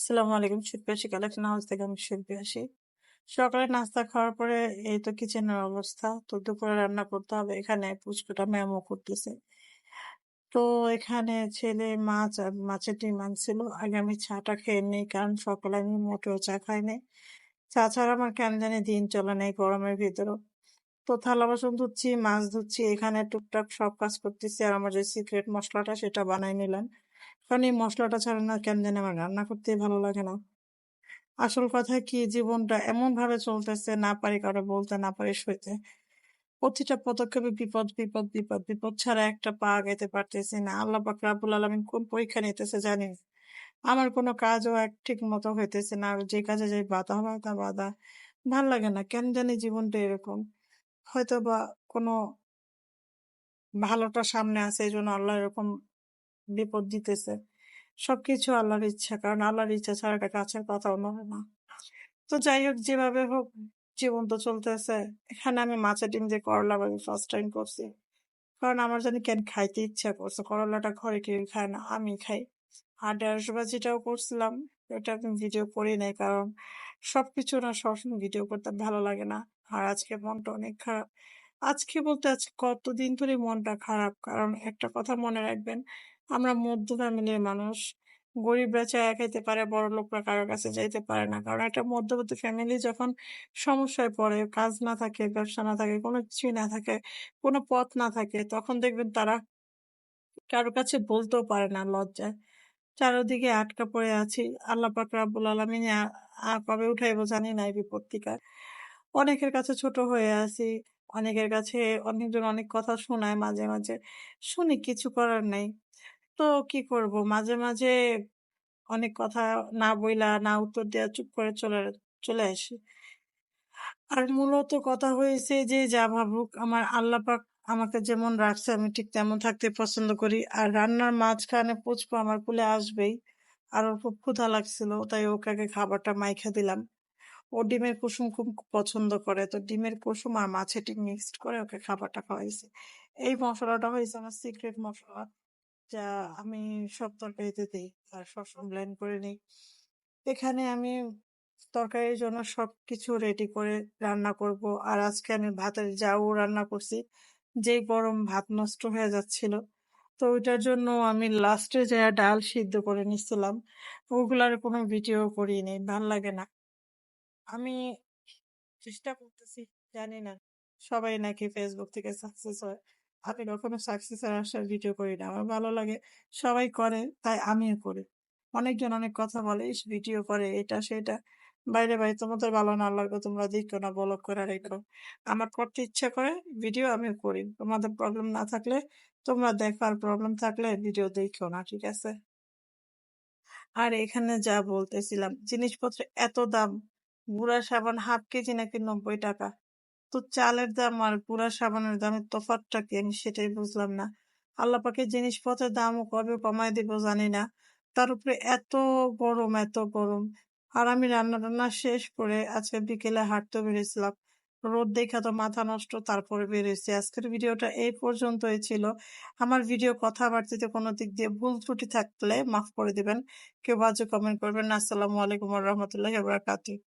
আসসালামু আলাইকুম সুপ্রিয়াসী collection house থেকে আমি সুপ্রিয়াসী সকালে নাস্তা খাওয়ার পরে এই তো কিচেনের অবস্থা। তো দুপুরে রান্না করতে হবে। এখানে পুচকুটা ম্যামও করতেছে। তো এখানে ছেলে মাছ আর মাছের ডিম আনছিল। আগে আমি চাটা খেয়ে নিই, কারণ সকালে আমি মোটেও চা খাইনি চা ছাড়া আমার কেন জানি দিন চলে নেই গরমের ভিতরেও। তো থালা, বাসন ধুচ্ছি, মাছ ধুচ্ছি, এখানে টুকটাক সব কাজ করতেছি। আর আমার যে সিক্রেট মশলাটা সেটা বানাই নিলাম। কারণ এই মশলাটা ছাড়া না কেন জানি আমার রান্না করতেই ভালো লাগে না। আসল কথা কি, জীবনটা এমন ভাবে চলতেছে, না পারি কারও বলতে, না পারি সইতে। প্রতিটা পদক্ষেপে বিপদ বিপদ বিপদ বিপদ ছাড়া একটা পা আগাইতে পারতেছি না। আল্লাহ পাক রাব্বুল আলামিন কোন পরীক্ষা নিতেছে জানি। আমার কোনো কাজও এক ঠিক মতো হইতেছে না। যে কাজে যাই বাধা বাধা বাধা। ভালো লাগে না, কেন জানি জীবনটা এরকম। হয়তো বা কোনো ভালোটা সামনে আছে, এই জন্য আল্লাহ এরকম বিপদ দিতেছে। সবকিছু আল্লাহর ইচ্ছা, কারণ আল্লাহর ইচ্ছা ছাড়া এটা কাছের কথাও নয় না। তো যাই হোক, যেভাবে হোক, জীবন তো চলতেছে। এখানে আমি মাছের ডিম দিয়ে করলা আমি ফার্স্ট টাইম করছি। কারণ আমার জানি কেন খাইতে ইচ্ছা করছে, করলাটা ঘরে কেউ খায় না, আমি খাই। আর ঢেঁড়স ভাজিটাও করছিলাম এটা আমি ভিডিও করি নাই, কারণ সবকিছু না সবসময় ভিডিও করতে ভালো লাগে না। আর আজকে মনটা অনেক খারাপ। আজকে বলতে আজকে কতদিন ধরে মনটা খারাপ? কারণ একটা কথা মনে রাখবেন, আমরা মধ্য ফ্যামিলির মানুষ। গরিবরা চায়া খাইতে পারে, বড় লোকরা কারোর কাছে যাইতে পারে না। কারণ একটা মধ্যবর্তী ফ্যামিলি যখন সমস্যায় পড়ে, কাজ না থাকে, ব্যবসা না থাকে, কোনো কিছুই না থাকে, কোনো পথ না থাকে, তখন দেখবেন তারা কারও কাছে বলতেও পারে না লজ্জায়। চারোদিকে আটকা পড়ে আছি। আল্লাহ পাক রাব্বুল কবে উঠাইবো জানি না এই বিপত্তিকা অনেকের কাছে ছোট হয়ে আছি। অনেকের কাছে অনেকজন অনেক কথা শোনায় মাঝে মাঝে। শুনি, কিছু করার নাই। তো কি করব? মাঝে মাঝে অনেক কথা না বইলা, না উত্তর দেওয়া চুপ করে চলে চলে আসি। আর মূলত কথা হয়েছে যে, যা ভাবুক আমার আল্লাহ পাক আমাকে যেমন রাখছে, আমি ঠিক তেমন থাকতে পছন্দ করি। আর রান্নার মাঝখানে পুচকু আমার কুলে আসবেই। আর ওর খুব ক্ষুধা লাগছিল, তাই ওকে আগে খাবারটা মাইখা দিলাম। ও ডিমের কুসুম খুব পছন্দ করে। তো ডিমের কুসুম আর মাছের ডিম মিক্সড করে ওকে খাবারটা খাওয়াইছি। এই মশলাটা হয়েছে আমার সিক্রেট মশলা, যা আমি সব তরকারিতে দিই আর সবসময় ব্লেন্ড করে নিই। এখানে আমি তরকারির জন্য সব কিছু রেডি করে রান্না করব। আর আজকে আমি ভাতের জাউ রান্না করছি, যেই গরম ভাত নষ্ট হয়ে যাচ্ছিল। তো ওইটার জন্য আমি লাস্টে যে ডাল সিদ্ধ করে নিচ্ছিলাম ওগুলার কোনো ভিডিও করিনি, ভালো লাগে না। আমি চেষ্টা করতেছি, জানি না। সবাই নাকি ফেসবুক থেকে সাকসেস হয়। আমি কখনো সাকসেসের আসার ভিডিও করি না। আমার ভালো লাগে, সবাই করে, তাই আমিও করি। অনেকজন অনেক কথা বলে ভিডিও করে, এটা, সেটা। বাইরে বাইরে তোমাদের ভালো না লাগবে তোমরা দেখো না ব্লগ করে রেখো। আমার করতে ইচ্ছা করে ভিডিও আমিও করি। তোমাদের প্রবলেম না থাকলে, তোমরা দেখো আর প্রবলেম থাকলে ভিডিও দেখো না, ঠিক আছে? আর এখানে যা বলতেছিলাম, জিনিসপত্রের এত দাম। গুঁড়া সাবান হাফ কেজি নাকি নব্বই টাকা? তো চালের দাম আর গুঁড়া সাবানের দামের তফাৎটা কি? আমি সেটাই বুঝলাম না। আল্লাহ পাকে জিনিসপত্রের দামও কবে কমায় দিব জানি না। তার উপরে এত গরম এত গরম। আর আমি রান্না টান্না শেষ করে আজকে বিকেলে হাঁটতে বেরিয়েছিলাম। রোদ দেখা তো মাথা নষ্ট, তারপরে বেরিয়েছি। আজকের ভিডিওটা এই পর্যন্তই ছিল। আমার ভিডিও কথাবার্তিতে কোনো দিক দিয়ে ভুল ত্রুটি থাকলে মাফ করে দিবেন। কেউ বাজে কমেন্ট করবেন আসসালামু আলাইকুম রহমতুল্লাহ বারাকাতুহ।